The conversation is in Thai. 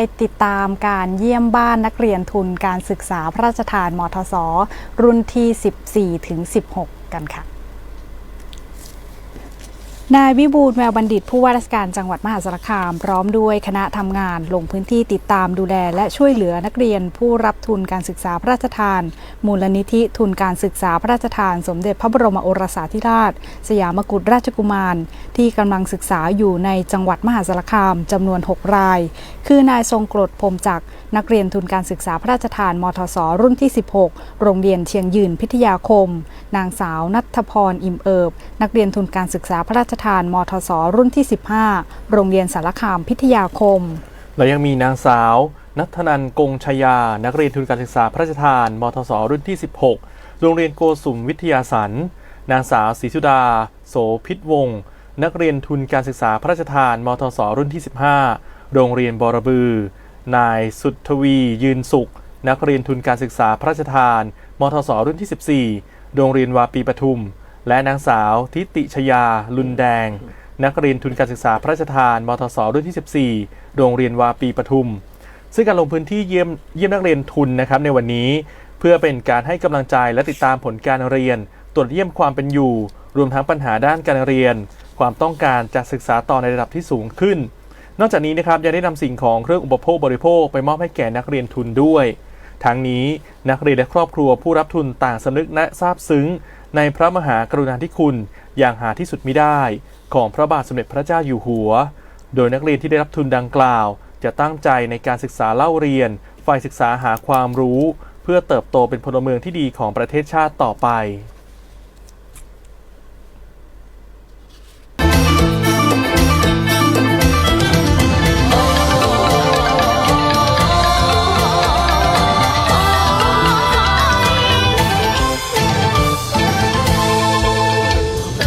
ไปติดตามการเยี่ยมบ้านนักเรียนทุนการศึกษาพระราชทานมทศรุ่นที่ 14 ถึง 16 กันค่ะ นายวิบูลย์แววบัณฑิตผู้ว่าราชการจังหวัดมหาสารคาม พร้อมด้วยคณะทำงานลงพื้นที่ติดตามดูแล และช่วยเหลือนักเรียนผู้รับทุนการศึกษาพระราชทาน มูลนิธิทุนการศึกษาพระราชทาน สมเด็จพระบรมโอรสาธิราช สยามกุฎราชกุมาร ที่กำลังศึกษาอยู่ในจังหวัดมหาสารคามจำนวน 6 ราย คือนายทรงกรดพรมจักรนักเรียนทุนการศึกษาพระราชทานมทศรุ่นที่ 16 โรงเรียนเชียงยืนพิทยาคม นางสาวนัทพรอิ่มเอิบ นักเรียนทุนการศึกษาพระราชทานมทศรุ่นที่ 15 โรงเรียนสารคามพิทยาคม และยังมีนางสาว นัทนันกงชยา นักเรียนทุนการศึกษาพระราชทานมทศรุ่นที่ 16 โรงเรียนโกสุมวิทยาสันนางสาวศรีสุดา โสพิษวงศ์นักเรียนทุนการศึกษาพระราชทานมทศรุ่นที่ 15 โรงเรียนบรบือ นายสุทวียืนสุข นักเรียนทุนการศึกษาพระราชทาน มทศรุ่นที่ 14 โรงเรียนวาปีปทุม และนางสาวทิติชยา ลุนแดง นักเรียนทุนการศึกษาพระราชทานมทศรุ่นที่ 14 โรงเรียนวาปีปทุม ซึ่งการลงพื้นที่เยี่ยมเยี่ยมนักเรียนทุนนะครับในวันนี้เพื่อเป็นการให้กำลังใจและติดตามผลการเรียน ตรวจเยี่ยมความเป็นอยู่ รวมทั้งปัญหาด้านการเรียน ความต้องการจะศึกษาต่อในระดับที่สูงขึ้น นอกจากนี้นะครับยังได้นำสิ่งของเครื่องอุปโภคบริโภคไปมอบให้แก่นักเรียนทุนด้วย ทั้งนี้นักเรียนและครอบครัวผู้รับทุนต่างสำนึกและซาบซึ้ง ในพระมหากรุณาธิคุณอย่างหาที่สุดมิได้ ของพระบาทสมเด็จพระเจ้าอยู่หัว โดยนักเรียนที่ได้รับทุนดังกล่าว จะตั้งใจในการศึกษาเล่าเรียนฝ่ายศึกษาหาความรู้ เพื่อเติบโตเป็นพลเมืองที่ดีของประเทศชาติต่อไป